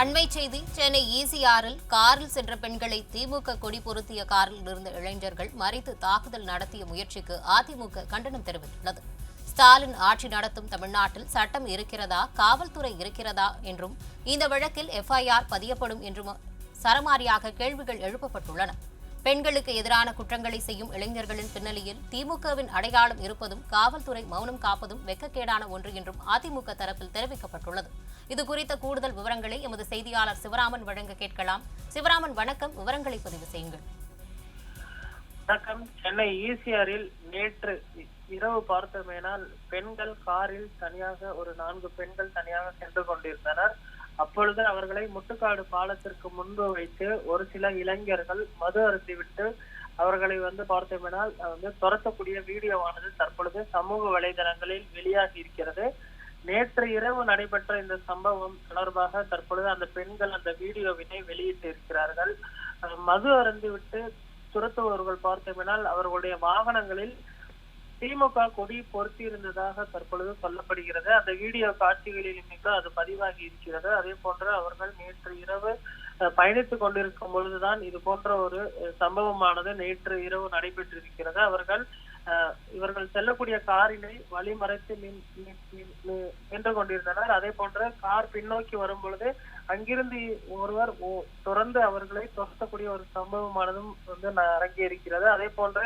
அண்மை செய்தி சென்னை ஈசிஆரில் காரில் சென்ற பெண்களை திமுக கொடி பொருத்திய காரில் இருந்த இளைஞர்கள் மறைத்து தாக்குதல் நடத்திய முயற்சிக்கு அதிமுக கண்டனம் தெரிவித்துள்ளது. ஸ்டாலின் ஆட்சி நடத்தும் தமிழ்நாட்டில் சட்டம் இருக்கிறதா காவல்துறை இருக்கிறதா என்றும் இந்த வழக்கில் எஃப்ஐஆர் பதியப்படும் என்றும் சரமாரியாக கேள்விகள் எழுப்பப்பட்டுள்ளன. பெண்களுக்கு எதிரான குற்றங்களை செய்யும் இளைஞர்களின் பின்னணியில் திமுகவின் அடையாளம் இருப்பதும் காவல்துறை மௌனம் காப்பதும் வெக்கக்கேடான ஒன்று என்றும் அதிமுக தரப்பில் தெரிவிக்கப்பட்டுள்ளது. இது குறித்த கூடுதல் விவரங்களை எமது செய்தியாளர் சிவராமன் வழங்க கேட்கலாம். சிவராமன் வணக்கம். விவரங்களை பதிவு செய்யுங்கள். வணக்கம். சென்னை ஈசிஆரில் நேற்று இரவு பார்த்தோமேனால் பெண்கள் காரில் தனியாக ஒரு நான்கு பெண்கள் தனியாக சென்று கொண்டிருந்தனர். அப்பொழுது அவர்களை முட்டுக்காடு பாலத்திற்கு முன்பு வைத்து ஒரு சில இளைஞர்கள் மது அருந்திவிட்டு அவர்களை வந்து பார்த்தோம்னால் வந்து துரத்தக்கூடிய வீடியோவானது தற்பொழுது சமூக வலைதளங்களில் வெளியாகி இருக்கிறது. நேற்று இரவு நடைபெற்ற இந்த சம்பவம் தொடர்பாக தற்பொழுது அந்த பெண்கள் அந்த வீடியோவினை வெளியிட்டு இருக்கிறார்கள். மது அருந்திவிட்டு துரத்துபவர்கள் பார்த்தோம்னால் அவர்களுடைய வாகனங்களில் திமுக கொடி பொருத்தி இருந்ததாக தற்பொழுது சொல்லப்படுகிறது. அந்த வீடியோ காட்சிகளில் மிக அது பதிவாகி இருக்கிறது. அதே போன்று அவர்கள் நேற்று இரவு அஹ், பயணித்துக் கொண்டிருக்கும் பொழுதுதான் இது போன்ற ஒரு சம்பவமானது நேற்று இரவு நடைபெற்றிருக்கிறது. அவர்கள் அஹ், இவர்கள் செல்லக்கூடிய காரினை வழிமறைத்து நின்று கொண்டிருந்தனர். அதே போன்று கார் பின்னோக்கி வரும் பொழுது அங்கிருந்து ஒருவர் தொடர்ந்து அவர்களை துரத்தக்கூடிய ஒரு சம்பவமானதும் வந்து ந- அரங்கேறிக்கிறது. அதே போன்று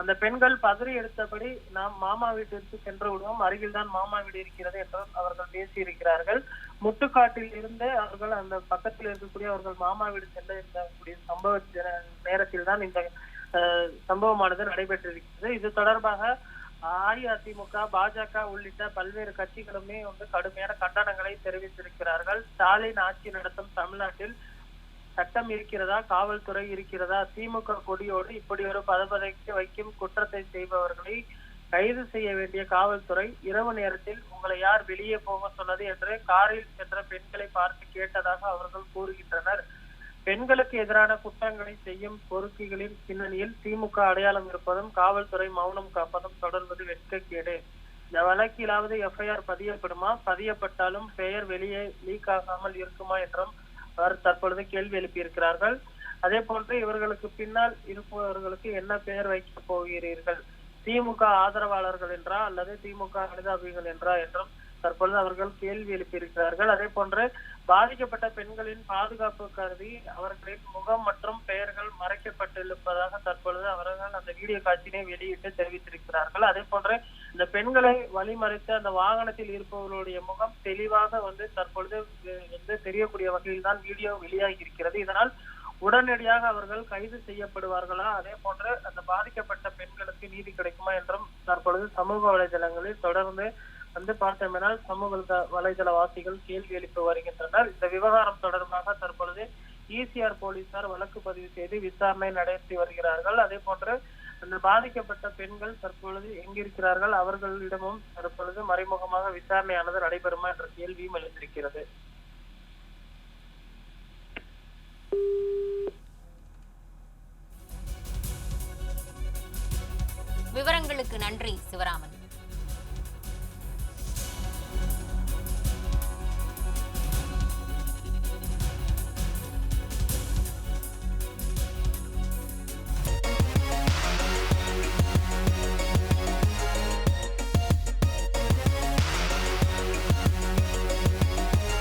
அந்த பெண்கள் பதறி எடுத்தபடி நாம் மாமா வீட்டிற்கு சென்று விடுவோம். அருகில் தான் மாமா வீடு இருக்கிறது என்றும் அவர்கள் பேசியிருக்கிறார்கள். முட்டுக்காட்டில் இருந்து அவர்கள் அந்த பக்கத்தில் இருக்கக்கூடிய அவர்கள் மாமா வீடு செல்ல இருக்கக்கூடிய சம்பவ நேரத்தில் தான் இந்த சம்பவமானது நடைபெற்றிருக்கிறது. இது தொடர்பாக அஇஅதிமுக பாஜக உள்ளிட்ட பல்வேறு கட்சிகளுமே வந்து கடுமையான கண்டனங்களை தெரிவித்திருக்கிறார்கள். ஸ்டாலின் ஆட்சி நடத்தும் தமிழ்நாட்டில் சட்டம் இருக்கிறதா? காவல்துறை இருக்கிறதா? திமுக கொடியோடு இப்படி ஒரு பதபதைக்கு வைக்கும் குற்றத்தை செய்பவர்களை கைது செய்ய வேண்டிய காவல்துறை இரவு நேரத்தில் உங்களை யார் வெளியே போக சொன்னது என்று காரில் சென்ற பெண்களை பார்த்து கேட்டதாக அவர்கள் கூறுகின்றனர். பெண்களுக்கு எதிரான குற்றங்களை செய்யும் பொறுக்கிகளின் பின்னணியில் திமுக அடையாளம் இருப்பதும் காவல்துறை மௌனம் காப்பதும் தொடர்வது வெட்கக்கேடு. இந்த வழக்கிலாவது எஃப்ஐஆர் பதியப்படுமா? பதியப்பட்டாலும் பெயர் வெளியே லீக் ஆகாமல் இருக்குமா என்றும் அவர் தற்பொழுது கேள்வி எழுப்பியிருக்கிறார்கள். அதே போன்று இவர்களுக்கு பின்னால் இருப்பவர்களுக்கு என்ன பெயர் வைக்கப் போகிறீர்கள்? திமுக ஆதரவாளர்கள் என்றா அல்லது திமுக அனுதாபிகள் என்றா என்றும் தற்பொழுது அவர்கள் கேள்வி எழுப்பியிருக்கிறார்கள். அதே போன்று பாதிக்கப்பட்ட பெண்களின் பாதுகாப்பு கருதி அவர்களின் முகம் மற்றும் பெயர்கள் மறைக்கப்பட்டிருப்பதாக தற்பொழுது அவர்கள் அந்த வீடியோ காட்சியினை வெளியிட்டு தெரிவித்திருக்கிறார்கள். அதே போன்று இந்த பெண்களை வழிமறைத்து அந்த வாகனத்தில் இருப்பவர்களுடைய முகம் தெளிவாக வந்து தற்பொழுது வந்து தெரியக்கூடிய வகையில் தான் வீடியோ வெளியாகி இருக்கிறது இதனால் உடனடியாக அவர்கள் கைது செய்யப்படுவார்களா? அதே போன்று அந்த பாதிக்கப்பட்ட பெண்களுக்கு நீதி கிடைக்குமா என்றும் தற்பொழுது சமூக வலைதளங்களில் தொடர்ந்து வந்து பார்த்தோம்னால் சமூக வலைதள வலைதளவாசிகள் கேள்வி எழுப்பி வருகின்றனர். இந்த விவகாரம் தொடர்பாக தற்பொழுது ஈசிஆர் போலீசார் வழக்கு பதிவு செய்து விசாரணை நடத்தி வருகிறார்கள். அதே போன்று அந்த பாதிக்கப்பட்ட பெண்கள் தற்பொழுது எங்கிருக்கிறார்கள்? அவர்களிடமும் தற்பொழுது மறைமுகமாக விசாரணையானது நடைபெறுமா என்ற கேள்வியும் எழுந்திருக்கிறது. விவரங்களுக்கு நன்றி சிவராமன்.